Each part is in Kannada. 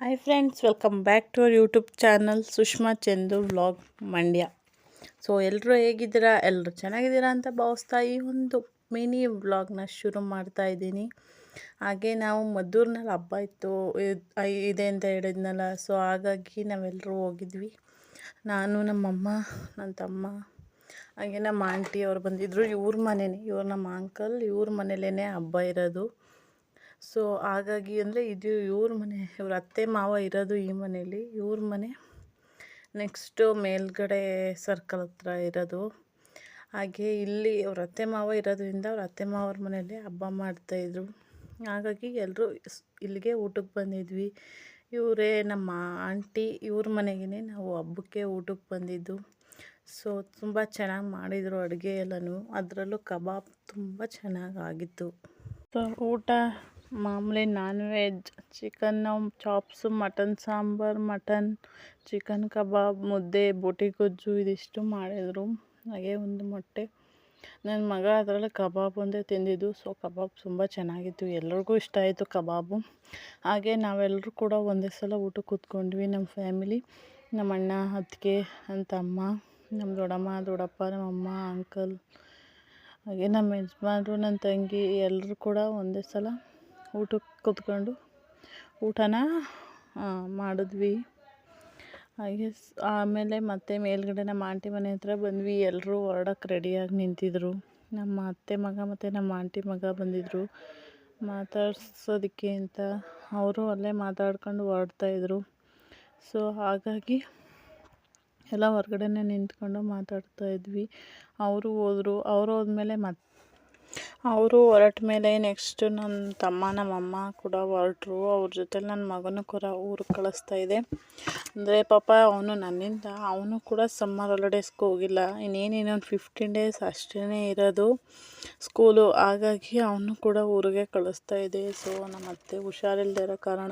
Hi friends welcome back to our YouTube channel Sushma Chandu vlog Mandya so ಎಲ್ಲರೂ ಹೇಗಿದ್ದೀರಾ? ಎಲ್ಲರೂ ಚೆನ್ನಾಗಿದ್ದೀರಾ ಅಂತ ಭಾವಿಸ್ತಾ ಈ ಒಂದು ಮಿನಿ ವ್ಲಾಗ್ನ ಶುರು ಮಾಡ್ತಾ ಇದ್ದೀನಿ. ಹಾಗೆ ನಾವು ಮದ್ದೂರಿನಲ್ಲಿ ಹಬ್ಬ ಇತ್ತು, ಇದ್- ಅಂತ ಹೇಳಿದ್ನಲ್ಲ ಸೊ ಹಾಗಾಗಿ ನಾವೆಲ್ಲರೂ ಹೋಗಿದ್ವಿ. ನಾನು, ನಮ್ಮಮ್ಮ ನನ್ನ ತಮ್ಮ, ಹಾಗೆ ನಮ್ಮ ಆಂಟಿ ಅವ್ರು ಬಂದಿದ್ದರು ಇವ್ರ ಮನೆಯೇ ಇವ್ರು ನಮ್ಮ ಅಂಕಲ್ ಇವ್ರ ಮನೇಲೇ ಹಬ್ಬ ಇರೋದು. ಸೊ, ಹಾಗಾಗಿ ಅಂದರೆ ಇದು ಇವ್ರ ಮನೆ, ಇವ್ರ ಅತ್ತೆ ಮಾವ ಇರೋದು ಈ ಮನೇಲಿ. ಇವ್ರ ಮನೆ ನೆಕ್ಸ್ಟು ಮೇಲ್ಗಡೆ ಸರ್ಕಲ್ ಹತ್ರ ಇರೋದು. ಹಾಗೆ ಇಲ್ಲಿ ಅವ್ರ ಅತ್ತೆ ಮಾವ ಇರೋದ್ರಿಂದ ಅವ್ರ ಅತ್ತೆ ಮಾವರ ಮನೇಲಿ ಹಬ್ಬ ಮಾಡ್ತಾಯಿದ್ರು ಹಾಗಾಗಿ ಎಲ್ಲರೂ ಇಲ್ಲಿಗೆ ಊಟಕ್ಕೆ ಬಂದಿದ್ವಿ. ಇವರೇ ನಮ್ಮ ಆಂಟಿ, ಇವ್ರ ಮನೆಗೇ ನಾವು ಹಬ್ಬಕ್ಕೆ ಊಟಕ್ಕೆ ಬಂದಿದ್ದು. ಸೊ, ತುಂಬ ಚೆನ್ನಾಗಿ ಮಾಡಿದರು ಅಡುಗೆ ಎಲ್ಲನೂ. ಅದರಲ್ಲೂ ಕಬಾಬ್ ತುಂಬ ಚೆನ್ನಾಗಿ ಆಗಿತ್ತು. ಸೊ, ಊಟ ಮಾಮೂಲಿ non veg chicken chops mutton sambar mutton chicken ಕಬಾಬ್ ಮುದ್ದೆ, ಬೋಟಿ ಗೊಜ್ಜು ಇದಿಷ್ಟು ಮಾಡಿದರು. ಹಾಗೆ ಒಂದು ಮೊಟ್ಟೆ. ನನ್ನ ಮಗ ಅದರಲ್ಲಿ ಕಬಾಬ್ ಒಂದೇ ತಿಂದಿದ್ದು ಸೊ ಕಬಾಬ್ ತುಂಬ ಚೆನ್ನಾಗಿತ್ತು. ಎಲ್ರಿಗೂ ಇಷ್ಟ ಆಯಿತು ಕಬಾಬು ಹಾಗೆ ನಾವೆಲ್ಲರೂ ಕೂಡ ಒಂದೇ ಸಲ ಊಟಕ್ಕೆ ಕೂತ್ಕೊಂಡ್ವಿ ನಮ್ಮ ಫ್ಯಾಮಿಲಿ ನಮ್ಮ ಅಣ್ಣ, ಅತ್ತಿಗೆ ನನ್ನ ತಮ್ಮ ನಮ್ಮ ದೊಡ್ಡಮ್ಮ, ದೊಡ್ಡಪ್ಪ, ನಮ್ಮಮ್ಮ ಅಂಕಲ್ ಹಾಗೆ ನಮ್ಮ ಯಜಮಾನ್ರು ನನ್ನ ತಂಗಿ ಎಲ್ಲರೂ ಕೂಡ ಒಂದೇ ಸಲ ಊಟಕ್ಕೆ ಕುತ್ಕೊಂಡು ಊಟನ ಮಾಡಿದ್ವಿ. ಹಾಗೆ ಆಮೇಲೆ ಮತ್ತೆ ಮೇಲುಗಡೆ ನಮ್ಮ ಆಂಟಿ ಮನೆ ಹತ್ರ ಬಂದ್ವಿ. ಎಲ್ಲರೂ ಹೊರಡಕ್ಕೆ ರೆಡಿಯಾಗಿ ನಿಂತಿದ್ದರು ನಮ್ಮ ಅತ್ತೆ ಮಗ ಮತ್ತು ನಮ್ಮ ಆಂಟಿ ಮಗ ಬಂದಿದ್ದರು ಮಾತಾಡ್ಸೋದಕ್ಕೆ ಅಂತ ಅವರು ಅಲ್ಲೇ ಮಾತಾಡ್ಕೊಂಡು ಹೊರಡ್ತಾಯಿದ್ರು ಸೊ, ಹಾಗಾಗಿ ಎಲ್ಲ ಹೊರ್ಗಡೆಯೇ ನಿಂತ್ಕೊಂಡು ಮಾತಾಡ್ತಾ ಇದ್ವಿ. ಅವರು ಹೋದರು. ಅವ್ರು ಹೋದ್ಮೇಲೆ ಮತ್ತೆ ಅವರು ಹೊರಟ ಮೇಲೆ ನೆಕ್ಸ್ಟ್ ನನ್ನ ತಮ್ಮ ನಮ್ಮಮ್ಮ ಕೂಡ ಹೊರಟ್ರು. ಅವ್ರ ಜೊತೆಲಿ ನನ್ನ ಮಗನೂ ಕೂಡ ಊರಿಗೆ ಕಳಿಸ್ತಾ ಇದೆ. ಅಂದರೆ ಪಾಪ ಅವನು ನನ್ನಿಂದ, ಅವನು ಕೂಡ ಸಮ್ಮರ್ ಹಾಲಿಡೇಸ್ಗೆ ಹೋಗಿಲ್ಲ. ಇನ್ನೇನು ಇನ್ನೊಂದು ಫಿಫ್ಟೀನ್ ಡೇಸ್ ಅಷ್ಟೇ ಇರೋದು ಸ್ಕೂಲು ಹಾಗಾಗಿ ಅವನು ಕೂಡ ಊರಿಗೆ ಕಳಿಸ್ತಾ ಇದೆ. ಸೊ ನಮ್ಮ ಅತ್ತೆ ಹುಷಾರಿಲ್ಲದೆ ಇರೋ ಕಾರಣ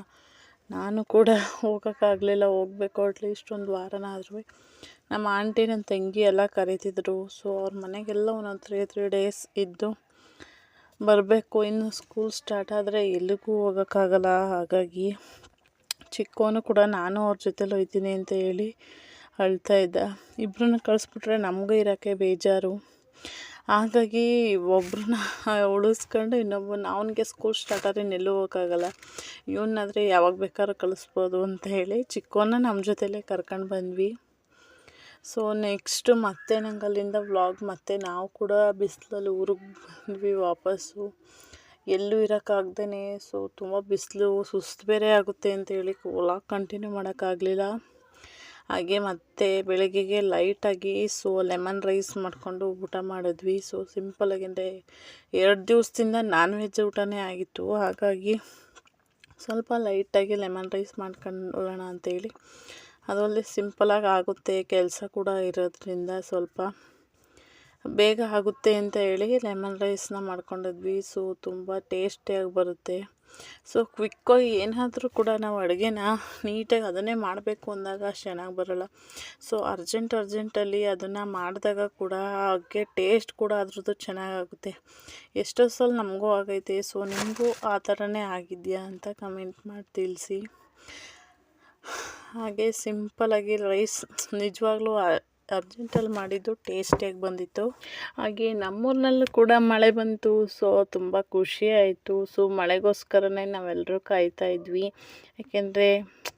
ನಾನು ಕೂಡ ಹೋಗೋಕ್ಕಾಗಲಿಲ್ಲ. ಹೋಗಬೇಕು ಅಟ್ಲೀಸ್ಟ್ ಒಂದು ವಾರನಾದ್ರೂ ನಮ್ಮ ಆಂಟಿ ನನ್ನ ತಂಗಿ ಎಲ್ಲ ಕರೀತಿದ್ರು. ಸೊ ಅವ್ರ ಮನೆಗೆಲ್ಲ ಒಂದೊಂದು ತ್ರೀ ತ್ರೀ ಡೇಸ್ ಇದ್ದು ಬರಬೇಕು. ಇನ್ನು ಸ್ಕೂಲ್ ಸ್ಟಾರ್ಟ್ ಆದರೆ ಎಲ್ಲಿಗೂ ಹೋಗೋಕ್ಕಾಗಲ್ಲ. ಹಾಗಾಗಿ ಚಿಕ್ಕವನು ಕೂಡ ನಾನು ಅವ್ರ ಜೊತೆಲಿ ಹೋಗ್ತೀನಿ ಅಂತ ಹೇಳಿ ಅಳ್ತಾ ಇದ್ದ. ಇಬ್ಬರನ್ನ ಕಳಿಸ್ಬಿಟ್ರೆ ನಮಗೂ ಇರೋಕ್ಕೆ ಬೇಜಾರು. ಹಾಗಾಗಿ ಒಬ್ಬರನ್ನ ಉಳಿಸ್ಕೊಂಡು ಇನ್ನೊಬ್ಬನ ಅವನಿಗೆ ಸ್ಕೂಲ್ ಸ್ಟಾರ್ಟ್ ಆದರೆ ಇನ್ನೆಲ್ಲೂ ಹೋಗೋಕ್ಕಾಗಲ್ಲ. ಇವನ್ನಾದರೆ ಯಾವಾಗ ಬೇಕಾದ್ರೂ ಕಳಿಸ್ಬೋದು ಅಂತ ಹೇಳಿ ಚಿಕ್ಕವನ್ನ ನಮ್ಮ ಜೊತೆಲೇ ಕರ್ಕೊಂಡು ಬಂದ್ವಿ. ಸೊ ನೆಕ್ಸ್ಟು ಮತ್ತೆ ನಂಗೆ ಅಲ್ಲಿಂದ ವ್ಲಾಗ್ ಮತ್ತೆ ನಾವು ಕೂಡ ಬಿಸಿಲಲ್ಲಿ ಊರಿಗೆ ಬಂದ್ವಿ ವಾಪಸ್ಸು. ಎಲ್ಲೂ ಇರೋಕ್ಕಾಗ್ದೇ ಸೊ ತುಂಬ ಬಿಸಿಲು ಸುಸ್ತು ಬೇರೆ ಆಗುತ್ತೆ ಅಂತ ಹೇಳಿ ವ್ಲಾಗ್ ಕಂಟಿನ್ಯೂ ಮಾಡೋಕ್ಕಾಗಲಿಲ್ಲ. ಹಾಗೆ ಮತ್ತೆ ಬೆಳಗ್ಗೆಗೆ ಲೈಟಾಗಿ ಸೊ ಲೆಮನ್ ರೈಸ್ ಮಾಡಿಕೊಂಡು ಊಟ ಮಾಡಿದ್ವಿ. ಸೊ ಅಂದರೆ ಎರಡು ದಿವಸದಿಂದ ನಾನ್ ವೆಜ್ ಊಟನೇ ಆಗಿತ್ತು. ಹಾಗಾಗಿ ಸ್ವಲ್ಪ ಲೈಟಾಗಿ ಲೆಮನ್ ರೈಸ್ ಮಾಡ್ಕೊಳ್ಳೋಣ ಅಂತೇಳಿ ಅದರಲ್ಲಿ ಸಿಂಪಲಾಗಿ ಆಗುತ್ತೆ, ಕೆಲಸ ಕೂಡ ಇರೋದ್ರಿಂದ ಸ್ವಲ್ಪ ಬೇಗ ಆಗುತ್ತೆ ಅಂತ ಹೇಳಿ ಲೆಮನ್ ರೈಸ್ನ ಮಾಡ್ಕೊಂಡಿದ್ವಿ. ಸೊ ತುಂಬ ಟೇಸ್ಟಿಯಾಗಿ ಬರುತ್ತೆ. ಸೊ ಕ್ವಿಕ್ಕಾಗಿ ಏನಾದರೂ ಕೂಡ ನಾವು ಅಡುಗೆನ ನೀಟಾಗಿ ಅದನ್ನೇ ಮಾಡಬೇಕು ಅಂದಾಗ ಅಷ್ಟು ಚೆನ್ನಾಗಿ ಬರೋಲ್ಲ. ಸೊ ಅರ್ಜೆಂಟ್ ಅರ್ಜೆಂಟಲ್ಲಿ ಅದನ್ನು ಮಾಡಿದಾಗ ಕೂಡ ಹಾಗೆ ಟೇಸ್ಟ್ ಕೂಡ ಅದ್ರದ್ದು ಚೆನ್ನಾಗಾಗುತ್ತೆ ಎಷ್ಟೋ ಸಲ ನಮಗೂ ಆಗೈತೆ. ಸೊ ನಿಮಗೂ ಆ ಥರನೇ ಆಗಿದೆಯಾ ಅಂತ ಕಮೆಂಟ್ ಮಾಡಿ ತಿಳಿಸಿ. ಹಾಗೆ ಸಿಂಪಲಾಗಿ ರೈಸ್ ನಿಜವಾಗ್ಲೂ ಅರ್ಜೆಂಟಲ್ಲಿ ಮಾಡಿದ್ದು ಟೇಸ್ಟಿಯಾಗಿ ಬಂದಿತ್ತು. ಹಾಗೆ ನಮ್ಮೂರಿನಲ್ಲೂ ಕೂಡ ಮಳೆ ಬಂತು ಸೊ ತುಂಬ ಖುಷಿ ಆಯಿತು. ಸೊ ಮಳೆಗೋಸ್ಕರನೇ ನಾವೆಲ್ಲರೂ ಕಾಯ್ತಾ ಇದ್ವಿ. ಯಾಕೆಂದರೆ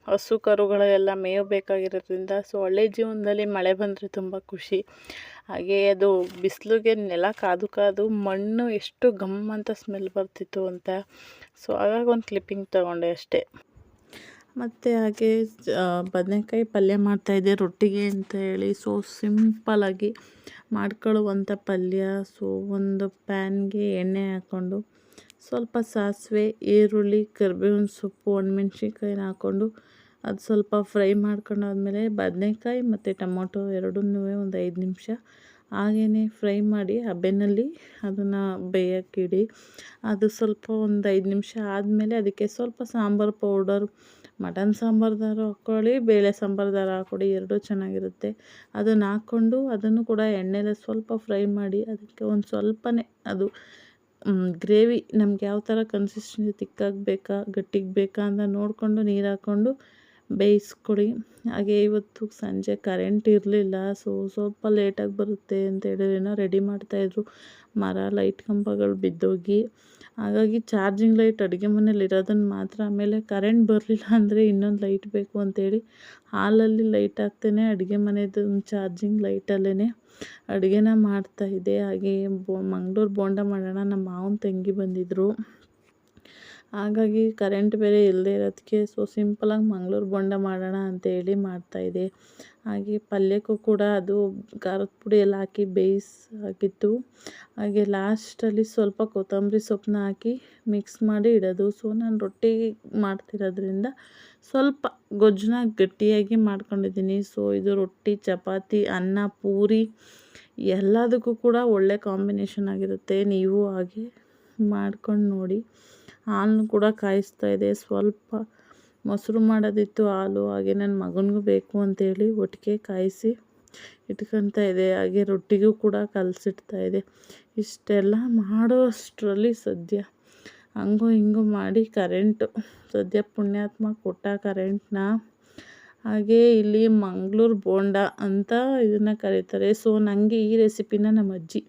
ಹಸು ಕರುಗಳೆಲ್ಲ ಮೇಯಬೇಕಾಗಿರೋದ್ರಿಂದ ಸೊ ಹಳ್ಳಿ ಜೀವನದಲ್ಲಿ ಮಳೆ ಬಂದರೆ ತುಂಬ ಖುಷಿ. ಹಾಗೆ ಅದು ಬಿಸಿಲಿಗೆ ನೆಲ ಕಾದು ಕಾದು ಮಣ್ಣು ಎಷ್ಟು ಗಮ್ ಅಂತ ಸ್ಮೆಲ್ ಬರ್ತಿತ್ತು ಅಂತ. ಸೊ ಹಾಗಾಗಿ ಒಂದು ಕ್ಲಿಪ್ಪಿಂಗ್ ತೊಗೊಂಡೆ ಅಷ್ಟೇ. ಮತ್ತು ಹಾಗೆ ಬದನೇಕಾಯಿ ಪಲ್ಯ ಮಾಡ್ತಾಯಿದ್ದೆ ರೊಟ್ಟಿಗೆ ಅಂತ ಹೇಳಿ. ಸೊ ಸಿಂಪಲ್ಲಾಗಿ ಮಾಡ್ಕೊಳ್ಳುವಂಥ ಪಲ್ಯ. ಸೊ ಒಂದು ಪ್ಯಾನ್ಗೆ ಎಣ್ಣೆ ಹಾಕ್ಕೊಂಡು, ಸ್ವಲ್ಪ ಸಾಸಿವೆ, ಈರುಳ್ಳಿ, ಕರಿಬೇವಿನ ಸೊಪ್ಪು, ಒಣಮೆಣ್ಸಿನ್ಕಾಯಿನ ಹಾಕ್ಕೊಂಡು, ಅದು ಸ್ವಲ್ಪ ಫ್ರೈ ಮಾಡ್ಕೊಂಡಾದ್ಮೇಲೆ ಬದನೆಕಾಯಿ ಮತ್ತು ಟೊಮೊಟೊ ಎರಡನ್ನೂ ಒಂದು ಐದು ನಿಮಿಷ ಹಾಗೇ ಫ್ರೈ ಮಾಡಿ ಹಬೆನಲ್ಲಿ ಅದನ್ನು ಬೇಯೋಕ್ಕಿಡಿ ಅದು ಸ್ವಲ್ಪ ಒಂದು ಐದು ನಿಮಿಷ ಆದಮೇಲೆ ಅದಕ್ಕೆ ಸ್ವಲ್ಪ ಸಾಂಬಾರು ಪೌಡರ್, ಮಟನ್ ಸಾಂಬಾರ್ದಾರು ಹಾಕ್ಕೊಳ್ಳಿ, ಬೇಳೆ ಸಾಂಬಾರ್ದಾರು ಹಾಕ್ಕೊಡಿ, ಎರಡೂ ಚೆನ್ನಾಗಿರುತ್ತೆ. ಅದನ್ನು ಹಾಕ್ಕೊಂಡು ಅದನ್ನು ಕೂಡ ಎಣ್ಣೆಲೆ ಸ್ವಲ್ಪ ಫ್ರೈ ಮಾಡಿ ಅದಕ್ಕೆ ಒಂದು ಸ್ವಲ್ಪನೇ ಅದು ಗ್ರೇವಿ ನಮ್ಗೆ ಯಾವ ಥರ ಕನ್ಸಿಸ್ಟೆನ್ಸಿ ತಿಕ್ಕಾಗಿ ಬೇಕಾ ಗಟ್ಟಿಗೆ ಬೇಕಾ ಅಂತ ನೋಡಿಕೊಂಡು ನೀರು ಹಾಕ್ಕೊಂಡು ಬೇಯಿಸ್ಕೊಳ್ಳಿ ಹಾಗೆ ಇವತ್ತು ಸಂಜೆ ಕರೆಂಟ್ ಇರಲಿಲ್ಲ ಸೊ ಸ್ವಲ್ಪ ಲೇಟಾಗಿ ಬರುತ್ತೆ ಅಂತೇಳಿ ಏನೋ ರೆಡಿ ಮಾಡ್ತಾಯಿದ್ರು ಮರ ಲೈಟ್ ಕಂಬಗಳು ಬಿದ್ದೋಗಿ. ಹಾಗಾಗಿ ಚಾರ್ಜಿಂಗ್ ಲೈಟ್ ಅಡುಗೆ ಮನೇಲಿ ಇರೋದನ್ನು ಮಾತ್ರ. ಆಮೇಲೆ ಕರೆಂಟ್ ಬರಲಿಲ್ಲ ಅಂದರೆ ಇನ್ನೊಂದು ಲೈಟ್ ಬೇಕು ಅಂತೇಳಿ ಹಾಲಲ್ಲಿ ಲೈಟ್ ಹಾಕ್ತೇನೆ, ಅಡುಗೆ ಮನೇದು ಚಾರ್ಜಿಂಗ್ ಲೈಟಲ್ಲೇ ಅಡುಗೆನ ಮಾಡ್ತಾಯಿದ್ದೆ ಹಾಗೆ ಬೊ ಮಂಗ್ಳೂರು ಬೋಂಡ ಮಾಡೋಣ, ನಮ್ಮ ಮಾವನ ತಂಗಿ ಬಂದಿದ್ದರು ಹಾಗಾಗಿ ಕರೆಂಟ್ ಬೇರೆ ಇಲ್ಲದೆ ಇರೋದಕ್ಕೆ ಸೊ ಸಿಂಪಲಾಗಿ ಮಂಗ್ಳೂರು ಬೋಂಡ ಮಾಡೋಣ ಅಂತೇಳಿ ಮಾಡ್ತಾಯಿದ್ದೆ ಹಾಗೆ ಪಲ್ಯಕ್ಕೂ ಕೂಡ ಅದು ಖಾರದ ಪುಡಿ ಎಲ್ಲ ಹಾಕಿ ಬೇಯಿಸಾಕಿತ್ತು ಹಾಗೆ ಲಾಸ್ಟಲ್ಲಿ ಸ್ವಲ್ಪ ಕೊತ್ತಂಬರಿ ಸೊಪ್ಪನ್ನ ಹಾಕಿ ಮಿಕ್ಸ್ ಮಾಡಿ ಇಡೋದು. ಸೊ ನಾನು ರೊಟ್ಟಿ ಮಾಡ್ತಿರೋದ್ರಿಂದ ಸ್ವಲ್ಪ ಗೊಜ್ಜನ್ನ ಗಟ್ಟಿಯಾಗಿ ಮಾಡ್ಕೊಂಡಿದ್ದೀನಿ. ಸೊ ಇದು ರೊಟ್ಟಿ, ಚಪಾತಿ, ಅನ್ನ, ಪೂರಿ ಎಲ್ಲದಕ್ಕೂ ಕೂಡ ಒಳ್ಳೆ ಕಾಂಬಿನೇಷನ್ ಆಗಿರುತ್ತೆ. ನೀವು ಹಾಗೆ ಮಾಡ್ಕೊಂಡು ನೋಡಿ. ಹಾಲನ್ನು ಕೂಡ ಕಾಯಿಸ್ತಾ ಇದೆ. ಸ್ವಲ್ಪ ಮೊಸರು ಮಾಡೋದಿತ್ತು ಹಾಲು, ಹಾಗೆ ನನ್ನ ಮಗನಿಗೂ ಬೇಕು ಅಂತೇಳಿ ಒಟ್ಟಿಗೆ ಕಾಯಿಸಿ ಇಟ್ಕೊತಾ ಇದೆ. ಹಾಗೆ ರೊಟ್ಟಿಗೂ ಕೂಡ ಕಲಸಿಡ್ತಾ ಇದೆ. ಇಷ್ಟೆಲ್ಲ ಮಾಡುವಷ್ಟರಲ್ಲಿ ಸದ್ಯ ಹಂಗೋ ಹಿಂಗೋ ಮಾಡಿ ಕರೆಂಟು, ಸದ್ಯ ಪುಣ್ಯಾತ್ಮ ಕೊಟ್ಟ ಕರೆಂಟ್ನ. ಹಾಗೆ ಇಲ್ಲಿ ಮಂಗ್ಳೂರು ಬೋಂಡ ಅಂತ ಇದನ್ನು ಕರೀತಾರೆ. ಸೊ ನನಗೆ ಈ ರೆಸಿಪಿನ ನಮ್ಮ ಅಜ್ಜಿ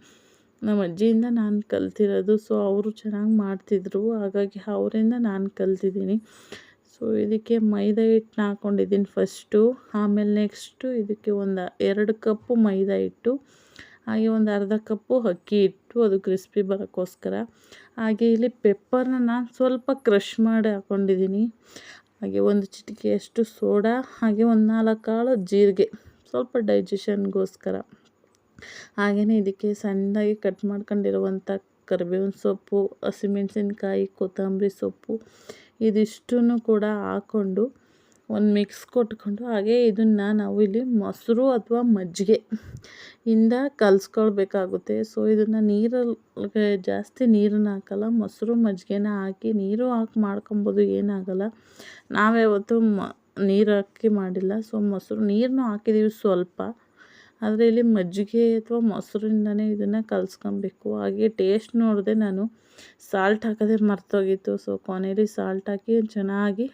ನಮ್ಮ ಅಜ್ಜಿಯಿಂದ ನಾನು ಕಲ್ತಿರೋದು. ಸೊ ಅವರು ಚೆನ್ನಾಗಿ ಮಾಡ್ತಿದ್ರು. ಹಾಗಾಗಿ ಅವರಿಂದ ನಾನು ಕಲ್ತಿದ್ದೀನಿ. ಸೊ ಇದಕ್ಕೆ ಮೈದಾ ಹಿಟ್ಟನ್ನ ಹಾಕ್ಕೊಂಡಿದ್ದೀನಿ ಫಸ್ಟು ಆಮೇಲೆ ನೆಕ್ಸ್ಟು ಇದಕ್ಕೆ ಒಂದು ಎರಡು ಕಪ್ಪು ಮೈದಾ ಹಿಟ್ಟು. ಹಾಗೆ ಒಂದು ಅರ್ಧ ಕಪ್ಪು ಅಕ್ಕಿ ಹಿಟ್ಟು. ಅದು ಕ್ರಿಸ್ಪಿ ಬರೋಕ್ಕೋಸ್ಕರ. ಹಾಗೆ ಇಲ್ಲಿ ಪೆಪ್ಪರ್ನ ನಾನು ಸ್ವಲ್ಪ ಕ್ರಷ್ ಮಾಡಿ ಹಾಕ್ಕೊಂಡಿದ್ದೀನಿ ಹಾಗೆ ಒಂದು ಚಿಟಿಕೆಯಷ್ಟು ಸೋಡಾ ಹಾಗೆ ಒಂದು ನಾಲ್ಕು ಕಾಳು ಜೀರಿಗೆ. ಸ್ವಲ್ಪ ಡೈಜೆಷನ್ಗೋಸ್ಕರ ಹಾಗೆಯೇ ಇದಕ್ಕೆ ಸಣ್ಣದಾಗಿ ಕಟ್ ಮಾಡ್ಕೊಂಡಿರುವಂಥ ಕರಿಬೇವಿನ ಸೊಪ್ಪು, ಹಸಿಮೆಣಸಿನ್ಕಾಯಿ, ಕೊತ್ತಂಬರಿ ಸೊಪ್ಪು ಇದಿಷ್ಟನ್ನು ಕೂಡ ಹಾಕ್ಕೊಂಡು ಒಂದು ಮಿಕ್ಸ್ ಕೊಟ್ಕೊಂಡು ಹಾಗೆ ಇದನ್ನು ನಾವು ಇಲ್ಲಿ ಮೊಸರು ಅಥವಾ ಮಜ್ಜಿಗೆ ಇಂದ ಕಲಸ್ಕೊಳ್ಬೇಕಾಗುತ್ತೆ. ಸೊ ಇದನ್ನು ನೀರಲ್ಲಿ ಜಾಸ್ತಿ ನೀರನ್ನು ಹಾಕಲ್ಲ, ಮೊಸರು ಮಜ್ಜಿಗೆನ ಹಾಕಿ ನೀರು ಹಾಕಿ ಮಾಡ್ಕೊಬೋದು ಏನಾಗಲ್ಲ. ನಾವ್ಯಾವತ್ತೂ ಮ ನೀರು ಹಾಕಿ ಮಾಡಿಲ್ಲ. ಸೊ ಮೊಸರು ನೀರನ್ನು ಹಾಕಿದ್ದೀವಿ ಸ್ವಲ್ಪ. ಆದರೆ ಇಲ್ಲಿ ಮಜ್ಜಿಗೆ ಅಥವಾ ಮೊಸರಿಂದನೇ ಇದನ್ನು ಕಲಸ್ಕೊಬೇಕು. ಹಾಗೆ ಟೇಸ್ಟ್ ನೋಡಿದೆ ನಾನು ಸಾಲ್ಟ್ ಹಾಕೋದೇ ಮರ್ತೋಗಿತ್ತು. ಸೊ ಕೊನೆಯಲ್ಲಿ ಸಾಲ್ಟ್ ಹಾಕಿ ಚೆನ್ನಾಗಿ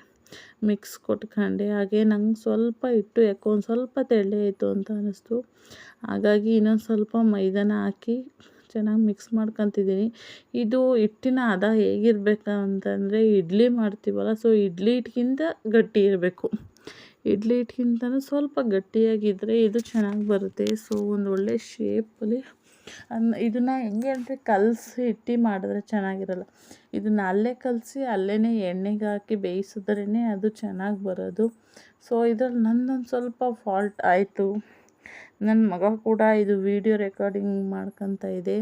ಮಿಕ್ಸ್ ಕೊಟ್ಕೊಂಡೆ. ಹಾಗೆ ನಂಗೆ ಸ್ವಲ್ಪ ಇಟ್ಟು ಯಾಕೋ ಒಂದು ಸ್ವಲ್ಪ ತೆಳ್ಳೆ ಆಯಿತು ಅಂತ ಅನ್ನಿಸ್ತು ಹಾಗಾಗಿ ಇನ್ನೊಂದು ಸ್ವಲ್ಪ ಮೈದಾನ ಹಾಕಿ ಚೆನ್ನಾಗಿ ಮಿಕ್ಸ್ ಮಾಡ್ಕೊತಿದ್ದೀನಿ. ಇದು ಹಿಟ್ಟಿನ ಹದ ಹೇಗಿರ್ಬೇಕು ಅಂತಂದರೆ ಇಡ್ಲಿ ಮಾಡ್ತೀವಲ್ಲ ಸೊ ಇಡ್ಲಿ ಹಿಟ್ಗಿಂತ ಗಟ್ಟಿ ಇರಬೇಕು. ಇಡ್ಲಿ ಹಿಟ್ಗಿಂತಲೂ ಸ್ವಲ್ಪ ಗಟ್ಟಿಯಾಗಿದ್ದರೆ ಇದು ಚೆನ್ನಾಗಿ ಬರುತ್ತೆ. ಸೊ ಒಂದು ಒಳ್ಳೆ ಶೇಪಲ್ಲಿ ಅನ್, ಇದನ್ನು ಹೆಂಗೆ ಅಂದರೆ ಕಲಸಿ ಇಟ್ಟು ಮಾಡಿದ್ರೆ ಚೆನ್ನಾಗಿರಲ್ಲ. ಇದನ್ನು ಅಲ್ಲೇ ಕಲಸಿ ಅಲ್ಲೇ ಎಣ್ಣೆಗೆ ಹಾಕಿ ಬೇಯಿಸಿದ್ರೇ ಅದು ಚೆನ್ನಾಗಿ ಬರೋದು. ಸೊ ಇದ್ರಲ್ಲಿ ನನ್ನೊಂದು ಸ್ವಲ್ಪ ಫಾಲ್ಟ್ ಆಯಿತು. ನನ್ನ ಮಗ ಕೂಡ ಇದು ವಿಡಿಯೋ ರೆಕಾರ್ಡಿಂಗ್ ಮಾಡ್ಕೊತ ಇದೆ.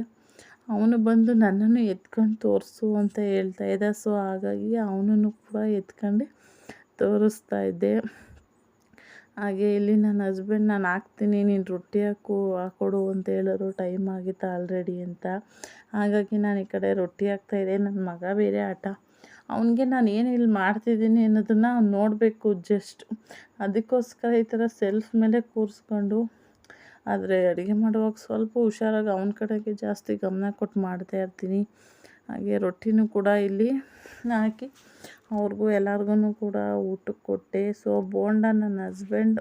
ಅವನು ಬಂದು ನನ್ನನ್ನು ಎತ್ಕೊಂಡು ತೋರಿಸು ಅಂತ ಹೇಳ್ತಾ ಇದ್ದ. ಸೊ ಹಾಗಾಗಿ ಅವನನ್ನು ಕೂಡ ಎತ್ಕೊಂಡು ತೋರಿಸ್ತಾ ಇದ್ದೆ. ಹಾಗೆ ಇಲ್ಲಿ ನನ್ನ ಹಸ್ಬೆಂಡ್ ನಾನು ಹಾಕ್ತೀನಿ, ನೀನು ರೊಟ್ಟಿ ಹಾಕು, ಹಾಕೊಡು ಅಂತ ಹೇಳಿದ್ರು ಟೈಮ್ ಆಗಿತ್ತು ಆಲ್ರೆಡಿ ಅಂತ. ಹಾಗಾಗಿ ನಾನು ಈ ಕಡೆ ರೊಟ್ಟಿ ಹಾಕ್ತಾಯಿದ್ದೆ ನನ್ನ ಮಗ ಬೇರೆ ಆಟ. ಅವನಿಗೆ ನಾನು ಏನು ಇಲ್ಲಿ ಮಾಡ್ತಿದ್ದೀನಿ ಅನ್ನೋದನ್ನು ನೋಡಬೇಕು ಜಸ್ಟ್ ಅದಕ್ಕೋಸ್ಕರ ಈ ಥರ ಸೆಲ್ಫ್ ಮೇಲೆ ಕೂರಿಸ್ಕೊಂಡು, ಆದರೆ ಅಡುಗೆ ಮಾಡುವಾಗ ಸ್ವಲ್ಪ ಹುಷಾರಾಗಿ ಅವನ ಕಡೆಗೆ ಜಾಸ್ತಿ ಗಮನ ಕೊಟ್ಟು ಮಾಡ್ತಾ ಇರ್ತೀನಿ. ಹಾಗೆ ರೊಟ್ಟಿನೂ ಕೂಡ ಇಲ್ಲಿ ಹಾಕಿ, ಅವ್ರಿಗೂ ಎಲ್ಲರಿಗೂ ಕೂಡ ಊಟಕ್ಕೆ ಕೊಟ್ಟೆ. ಸೊ ಬೋಂಡ ನನ್ನ ಹಸ್ಬೆಂಡ್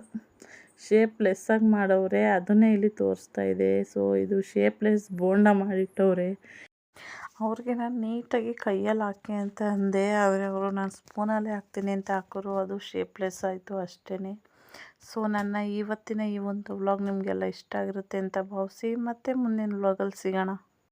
ಶೇಪ್ಲೆಸ್ಸಾಗಿ ಮಾಡವ್ರೆ, ಅದನ್ನೇ ಇಲ್ಲಿ ತೋರಿಸ್ತಾ ಇದೆ. ಸೊ ಇದು ಶೇಪ್ಲೆಸ್ ಬೋಂಡ ಮಾಡಿಟ್ಟವ್ರೆ. ಅವ್ರಿಗೆ ನಾನು ನೀಟಾಗಿ ಕೈಯಲ್ಲಿ ಹಾಕಿ ಅಂತ ಅಂದೆ. ಅವರು ನಾನು ಸ್ಪೂನಲ್ಲೇ ಹಾಕ್ತೀನಿ ಅಂತ ಹಾಕೋರು, ಅದು ಶೇಪ್ಲೆಸ್ ಆಯಿತು ಅಷ್ಟೇ ಸೊ ನನ್ನ ಇವತ್ತಿನ ಈ ಒಂದು ವ್ಲಾಗ್ ನಿಮಗೆಲ್ಲ ಇಷ್ಟ ಆಗಿರುತ್ತೆ ಅಂತ ಭಾವಿಸಿ ಮತ್ತೆ ಮುಂದಿನ ವ್ಲಾಗಲ್ಲಿ ಸಿಗೋಣ.